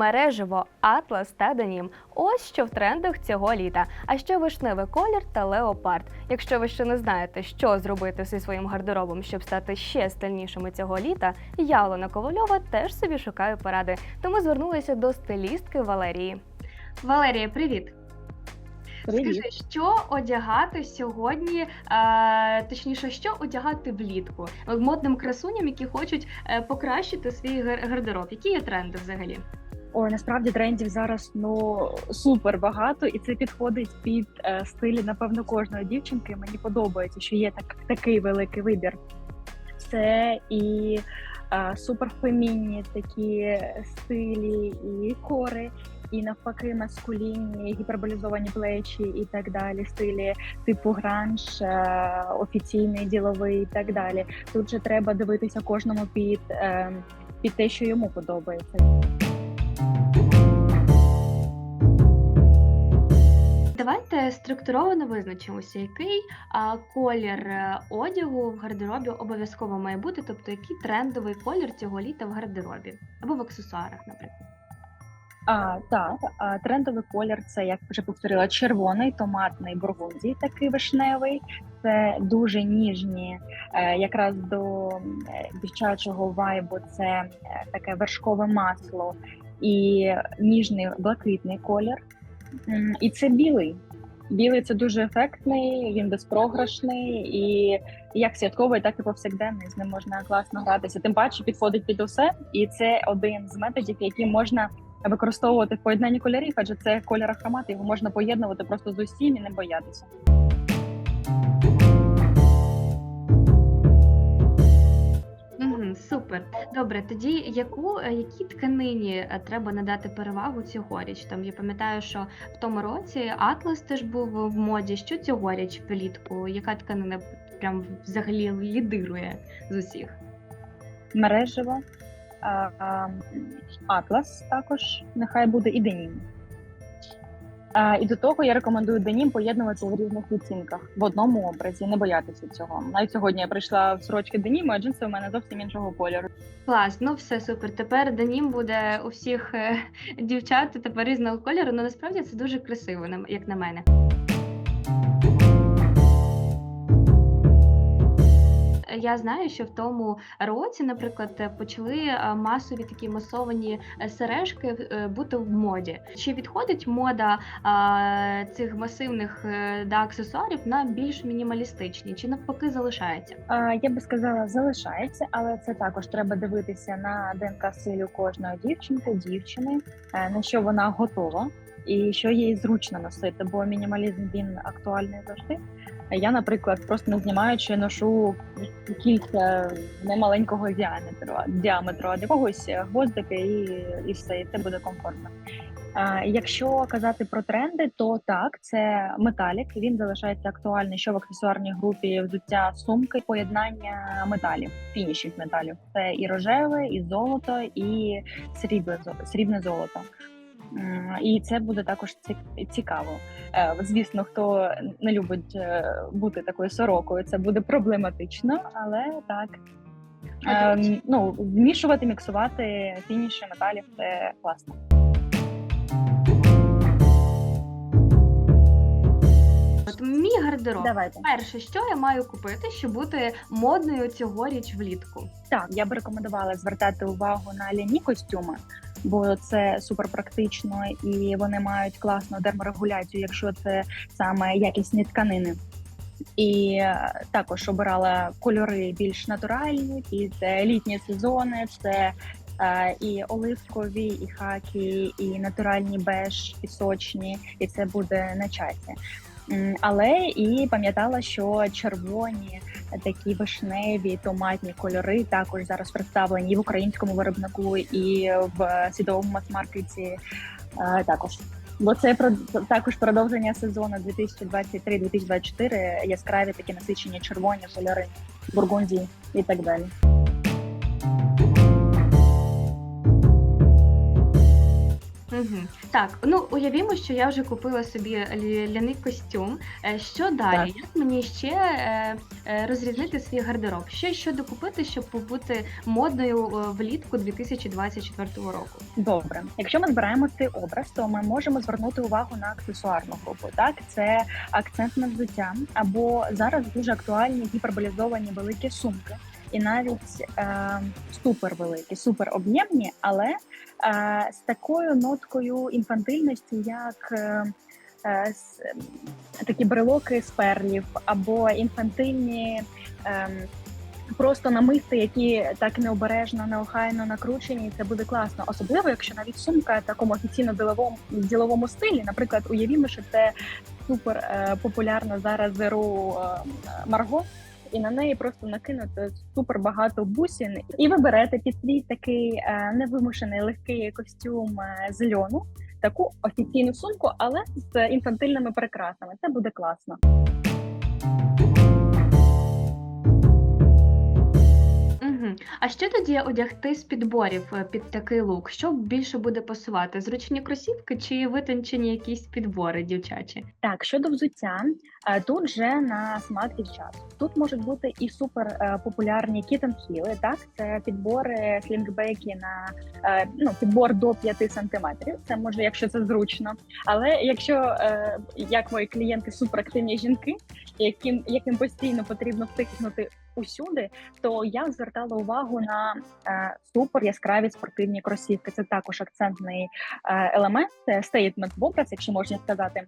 мережево, атлас та денім. Ось що в трендах цього літа. А ще вишневий колір та леопард. Якщо ви ще не знаєте, що зробити зі своїм гардеробом, щоб стати ще стильнішими цього літа, я Олена Ковальова теж собі шукаю поради. Тому звернулася до стилістки Валерії. Валерія, привіт! Привіт. Скажи, що одягати сьогодні, е, точніше, що одягати влітку модним красуням, які хочуть е, покращити свій гардероб. Які є тренди взагалі? Ой, насправді трендів зараз ну супер багато, і це підходить під е, стилі, напевно, кожної дівчинки. Мені подобається, що є так, такий великий вибір. Це і е, суперфемінні такі стилі, і кори, і навпаки, маскулінні, гіперболізовані плечі і так далі. Стилі типу гранж, е, офіційний, діловий і так далі. Тут же треба дивитися кожному під, е, під те, що йому подобається. Давайте структуровано визначимося, який колір е, одягу в гардеробі обов'язково має бути, тобто який трендовий колір цього літа в гардеробі або в аксесуарах, наприклад. А, так, а, трендовий колір це, як вже повторила, червоний, томатний, бургунді, такий вишневий. Це дуже ніжні, е, якраз до е, дівчачого вайбу. Це таке вершкове масло і ніжний блакитний колір. І це білий. Білий це дуже ефектний, він безпрограшний і як святковий, так і повсякденний. З ним можна класно гратися. Тим паче підходить під усе, і це один з методів, які можна використовувати в поєднанні кольорів, адже це кольор хромати, його можна поєднувати просто з усім і не боятися. Супер. Добре, тоді яку е, якій тканині е, треба надати перевагу цьогоріч? Там я пам'ятаю, що в тому році Атлас теж був в моді. Що цьогоріч влітку? Яка тканина прям взагалі лідирує з усіх? Мережево, атлас також нехай буде і денім. І до того я рекомендую денім поєднувати в різних відцінках в одному образі, не боятися цього. Навіть сьогодні я прийшла в сорочки деніму, а джинси у мене зовсім іншого кольору. Клас, ну все супер. Тепер денім буде у всіх е, дівчат тепер різного кольору. Ну насправді це дуже красиво, як на мене. Я знаю, що в тому році, наприклад, е, почали е, масові такі масовані е, сережки бути в моді. Чи відходить мода цих масивних да, аксесуарів на більш мінімалістичні, чи навпаки залишається? Я би сказала, залишається, але це також треба дивитися на ДНК стилю кожної дівчинки, дівчини, на що вона готова і що їй зручно носити, бо мінімалізм він актуальний завжди. Я, наприклад, просто не знімаючи ношу кілька немаленького діаметру, діаметру, а для когось гвоздики і, і все, і це буде комфортно. А, Якщо казати про тренди, то так, це металік. Він залишається актуальний, що в аксесуарній групі взуття сумки, поєднання металів, фінішів металів. Це і рожеве, і золото, і срібне золото. І це буде також цікаво. Е, Звісно, хто не любить е, бути такою сорокою, це буде проблематично, але так. Ем, ну, вмішувати, міксувати фініші металів це класно. От мій гардероб. Давайте. Перше, що я маю купити, щоб бути модною цьогоріч влітку? Так, я би рекомендувала звертати увагу на ляні костюми, бо це супер практично і вони мають класну дерморегуляцію, якщо це саме якісні тканини. І е, також обирала кольори більш натуральні, і це літні сезони, це е, і оливкові, і хакі, і натуральні беж, пісочні, і це буде на часі. Але і пам'ятала, що червоні такі вишневі томатні кольори також зараз представлені і в українському виробнику, і в світовому мас-маркеті е, також. Бо це також продовження сезону 2023-2024, яскраві такі насичені червоні кольори, бургундії і так далі. Угу. Так, ну уявімо, що я вже купила собі ляний костюм. Е, Що далі? Як мені ще е, е, розрізнити свій гардероб? Що ще докупити, щоб побути модною влітку 2024 року? Добре, якщо ми збираємо цей образ, то ми можемо звернути увагу на аксесуарну групу. Так, це акцентне взуття, або зараз дуже актуальні гіперболізовані великі сумки, і навіть е, супер великі, супер об'ємні, але з такою ноткою інфантильності, як е, е, такі брелоки з перлів, або інфантильні. ем, Просто намисти, які так необережно, неохайно накручені, це буде класно. Особливо, якщо навіть сумка в такому офіційно діловому діловому стилі. Наприклад, уявімо, що це супер е, популярна зараз зеру Марго, і на неї просто накинути супер багато бусин, і ви берете під свій такий е, невимушений легкий костюм е, з льону, таку офіційну сумку, але з інфантильними прикрасами. Це буде класно. А що тоді одягти з підборів е, під такий лук? Що більше буде пасувати? Зручні кросівки чи витончені якісь підбори дівчачі? Так, щодо взуття, е, тут же на смак дівчат. Тут можуть бути і супер е, популярні кітенхіли, так це підбори слінгбеки на ну підбор до 5 сантиметрів. Це може, якщо це зручно. Але якщо як мої клієнти суперактивні жінки, яким яким постійно потрібно втикнути усюди, то я звертала увагу на е, супер яскраві спортивні кросівки. Це також акцентний е, елемент, стейтмент в образ, якщо можна сказати.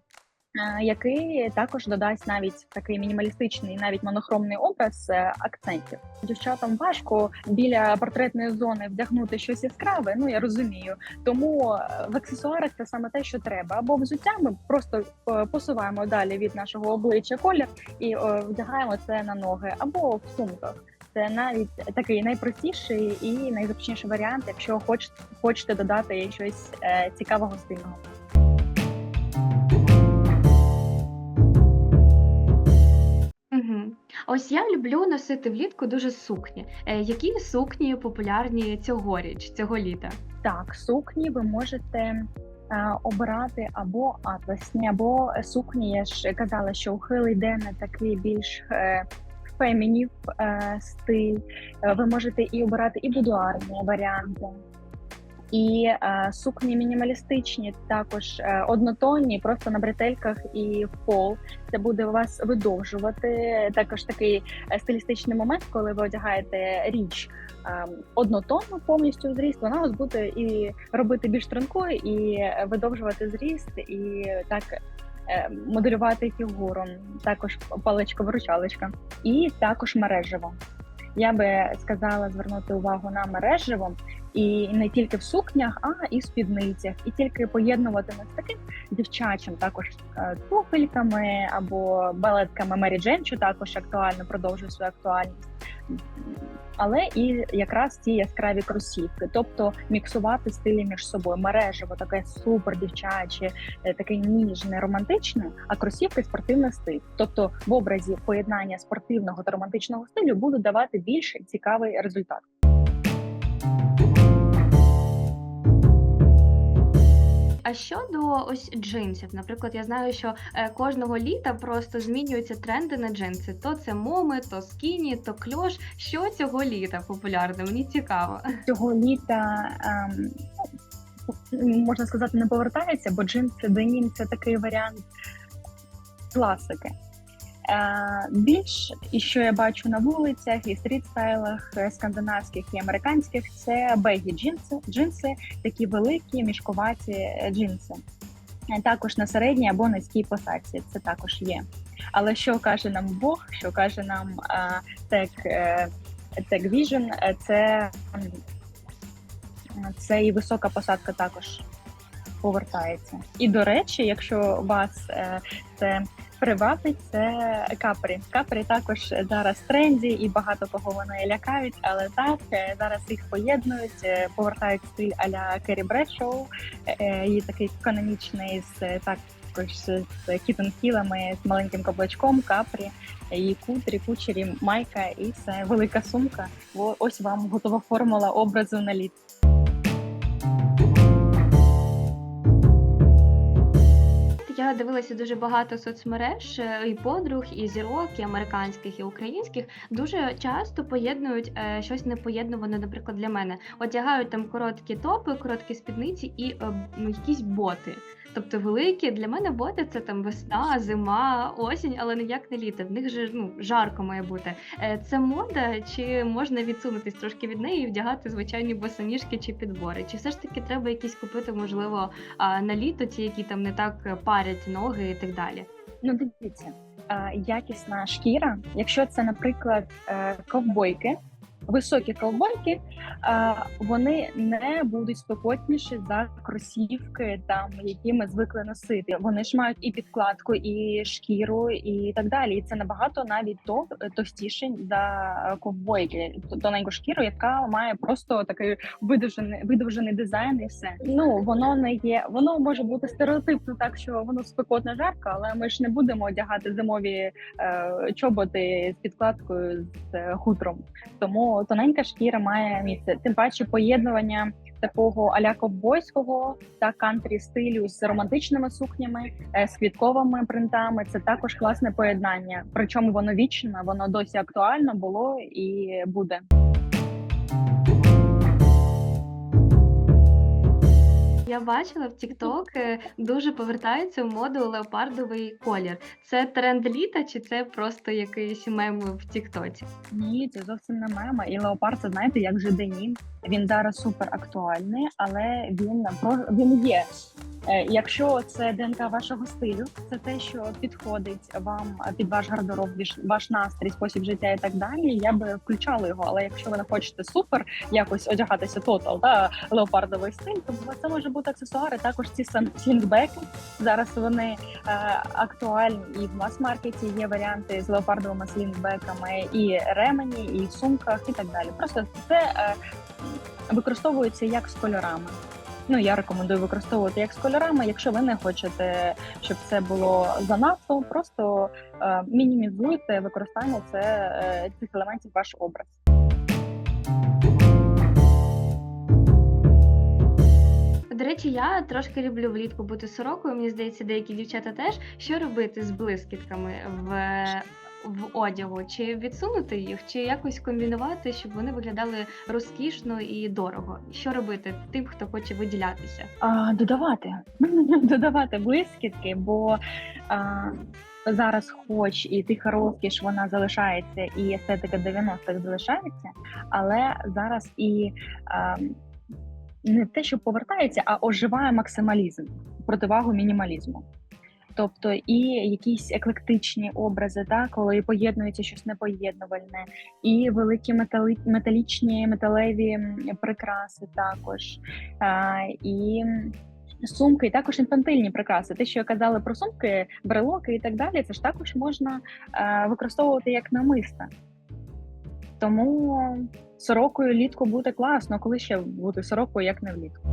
Який також додасть навіть такий мінімалістичний, навіть монохромний образ е, акцентів. Дівчатам важко біля портретної зони вдягнути щось яскраве. Ну я розумію. Тому е, в аксесуарах це саме те, що треба. Або взуття ми просто е, посуваємо далі від нашого обличчя колір і вдягаємо це на ноги, або в сумках. Це навіть такий найпростіший і найзручніший варіант, якщо хочете, хочете додати щось цікавого стильного. Ось я люблю носити влітку дуже сукні. Е, які сукні популярні цьогоріч, цього літа? Так, сукні ви можете е, обирати або атласні, або сукні. Я ж казала, що ухил йде на такий більш е, фемінів стиль. Ви можете і обирати і будуарні варіанти. І е, сукні мінімалістичні, також е, однотонні, просто на бретельках і в пол. Це буде вас видовжувати. Також такий е, стилістичний момент, коли ви одягаєте річ е, однотонну повністю зріст, вона вас буде і робити більш тонкою, і е, видовжувати зріст, і так е, моделювати фігуру. Також паличка-виручалочка, і також мережево. Я би сказала звернути увагу на мережево і не тільки в сукнях, а і в спідницях, і тільки поєднувати з таким дівчачим, також е, туфельками або балетками Мері Джен, що також актуально продовжує свою актуальність. Але і якраз ці яскраві кросівки, тобто міксувати стилі між собою. Мережево таке супер дівчаче, е, таке ніжне, романтичне, а кросівки спортивний стиль. Тобто в образі поєднання спортивного та романтичного стилю будуть давати більш цікавий результат. А щодо ось джинсів, наприклад, я знаю, що е, кожного літа просто змінюються тренди на джинси. То це моми, то скіні, то кльош. Що цього літа популярне? Мені цікаво. цього літа ем, ну, можна сказати, не повертається, бо джинси денім це такий варіант класики. Е, більш і що я бачу на вулицях, і стріт-стайлах е, скандинавських і американських, це бегі джинси, джинси, такі великі мішкуваті е, джинси. Також на середній або низькій посадці це також є. Але що каже нам Бог, що каже нам Vision, е, це, це і висока посадка також повертається. І до речі, якщо вас це привабить, це капрі. Капрі також зараз в тренді, і багато кого вони лякають, але так е, зараз їх поєднують, е, повертають стиль аля Керрі Брешоу, е, її такий канонічний з е, також з кітенхілами, з маленьким каблучком, капрі, її кудрі, кучері, майка і це велика сумка. Ось вам готова формула образу на літ. Я дивилася дуже багато соцмереж е, і подруг, і зірок, і американських, і українських. Дуже часто поєднують е, щось непоєднуване, наприклад, для мене. Одягають там короткі топи, короткі спідниці і е, м, якісь боти. Тобто великі для мене боти це там весна, зима, осінь, але ніяк не літо. В них же ну жарко має бути. Це мода, чи можна відсунутись трошки від неї і вдягати звичайні босоніжки чи підбори? Чи все ж таки треба якісь купити, можливо, на літо, ті, які там не так е, парять ноги і так далі? Ну, дивіться, якісна шкіра, якщо це, наприклад, е, ковбойки, високі ковбойки, вони не будуть спекотніші за кросівки, там які ми звикли носити. Вони ж мають і підкладку, і шкіру, і так далі. І це набагато навіть то товстіше за ковбойки, тоненьку шкіру, яка має просто такий видовжений видовжений дизайн, і все. Ну воно не є. Воно може бути стереотипно, так що воно спекотно жарко, але ми ж не будемо одягати зимові е, чоботи з підкладкою з е, хутром. Тому тоненька шкіра має місце. Тим паче поєднування такого аля ковбойського та кантрі стилю з романтичними сукнями, е, з квітковими принтами. Це також класне поєднання. Причому воно вічне, воно досі актуально було і буде. Я бачила в TikTok е, дуже повертається в моду леопардовий колір. Це тренд літа, чи це просто якийсь мем в Тіктоці? Ні, це зовсім не мема. І леопард, це знаєте, як же денім. Він зараз супер актуальний, але він про він є. Е, Якщо це ДНК вашого стилю, це те, що підходить вам під ваш гардероб, ваш настрій, спосіб життя і так далі. Я би включала його. Але якщо ви не хочете супер якось одягатися тотал та леопардовий стиль, то це може бути аксесуари. Також ці слінгбеки. Зараз вони е, актуальні і в мас-маркеті є варіанти з леопардовими слінгбеками, і ремені, і в сумках, і так далі. Просто це е, використовується як з кольорами. Ну, я рекомендую використовувати як з кольорами. Якщо ви не хочете, щоб це було занадто, просто е, мінімізуйте використання це, е, цих елементів ваш образ. До речі, я трошки люблю влітку бути сорокою. Мені здається, деякі дівчата теж. Що робити з блискітками в, в одягу? Чи відсунути їх, чи якось комбінувати, щоб вони виглядали розкішно і дорого? Що робити тим, хто хоче виділятися? А, додавати додавати блискітки, бо а, зараз, хоч і тиха розкіш, вона залишається, і естетика 90-х залишається, але зараз і а, не те, що повертається, а оживає максималізм противагу мінімалізму. Тобто і якісь еклектичні образи, так, коли поєднується щось непоєднувальне, і великі метали, металічні металеві прикраси також. А, і сумки, і також інфантильні прикраси. Те, що я казали про сумки, брелоки і так далі, це ж також можна е, використовувати як намиста. Тому сорокою літку буде класно, коли ще бути сорокою, як не влітку.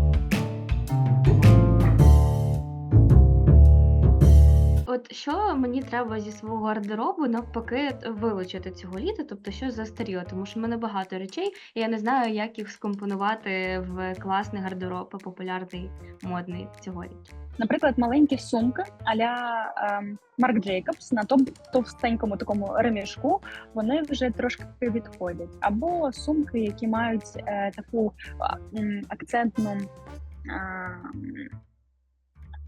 От що мені треба зі свого гардеробу навпаки вилучити цього літа, тобто що застаріло, тому що в мене багато речей, і я не знаю, як їх скомпонувати в класний гардероб, популярний, модний цього літа. Наприклад, маленькі сумки аля ем, Марк Джейкобс на тов- товстенькому такому ремішку, вони вже трошки відходять. Або сумки, які мають е, таку м, акцентну. а,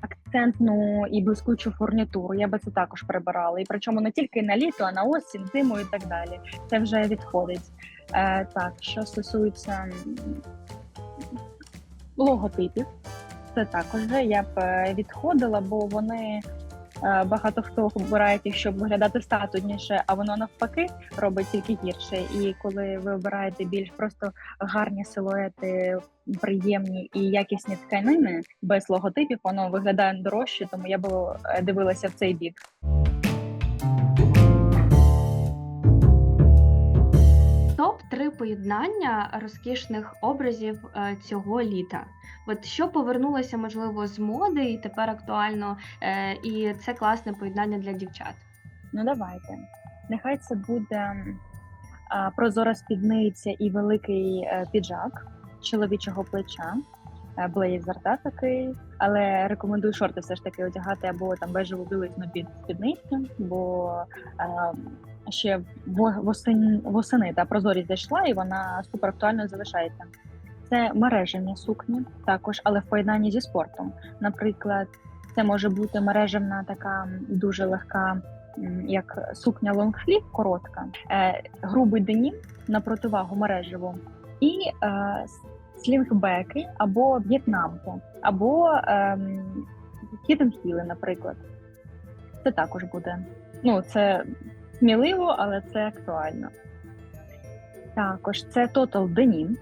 Акцентну і блискучу фурнітуру, я би це також прибирала. І причому не тільки на літо, а на осінь, зиму і так далі. Це вже відходить. Е, так, що стосується логотипів, це також вже я б е, відходила, бо вони багато хто обирає щоб виглядати статутніше, а воно навпаки робить тільки гірше. І коли ви обираєте більш просто гарні силуети, приємні і якісні тканини без логотипів, воно виглядає дорожче, тому я б е, дивилася в цей бік. Топ 3 поєднання розкішних образів е, цього літа. От що повернулося, можливо, з моди і тепер актуально, е, і це класне поєднання для дівчат. Ну давайте. Нехай це буде прозора спідниця і великий е, піджак чоловічого плеча. блейзер, та такий, але рекомендую шорти все ж таки одягати або там бежеву білизну під спідницю, бо е, ще во- восень, восени та прозорість зайшла, і вона супер актуальною залишається. Це мережевні сукні, також, але в поєднанні зі спортом. Наприклад, це може бути мережевна така дуже легка, як сукня лонгслів, коротка, е, грубий денім на противагу мережеву, і е, слінгбеки або в'єтнамки, або ем, хіденхіли, наприклад. Це також буде. Ну, це сміливо, але це актуально. Також це Total Denim.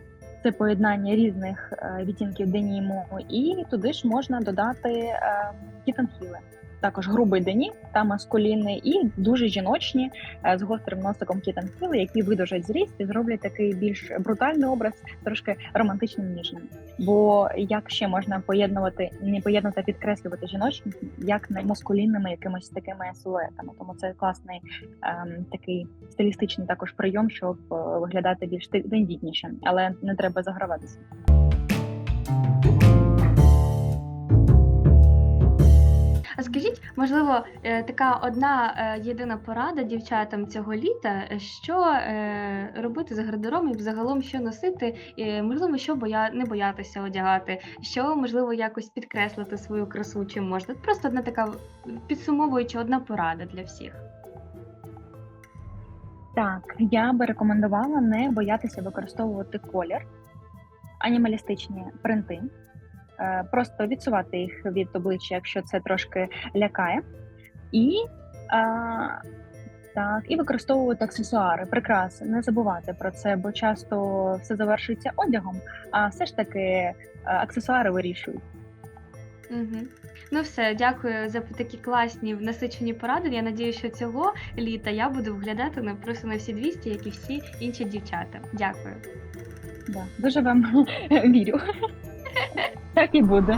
Це поєднання різних е, відтінків деніму, і туди ж можна додати е, кітанхіли. Також грубий денім та маскулінний, і дуже жіночні е, з гострим носиком кітанхіли, які видовжать зріст і зроблять такий більш брутальний образ, трошки романтичним ніжним. Бо як ще можна поєднувати, не поєднувати, підкреслювати жіночність, як не маскулінними якимось такими силуетами. Тому це класний ем, такий стилістичний також прийом, щоб е, виглядати більш тендітніше, але не треба заграватися. Скажіть, можливо, е, така одна е, єдина порада дівчатам цього літа, е, що робити з гардеробом і загалом що носити, і, можливо, що боя... не боятися одягати, що можливо якось підкреслити свою красу, чим можна. Просто одна така підсумовуюча одна порада для всіх. Так, я би рекомендувала не боятися використовувати колір, анімалістичні принти, просто відсувати їх від обличчя, якщо це трошки лякає, і, а, так, і використовувати аксесуари, прикраси, не забувати про це, бо часто все завершується одягом, а все ж таки е, аксесуари вирішують. Угу. Ну все, дякую за такі класні насичені поради. Я надію, що цього літа я буду виглядати на просто на всі 200, як і всі інші дівчата. Дякую. Да, дуже вам вірю. Так і буде.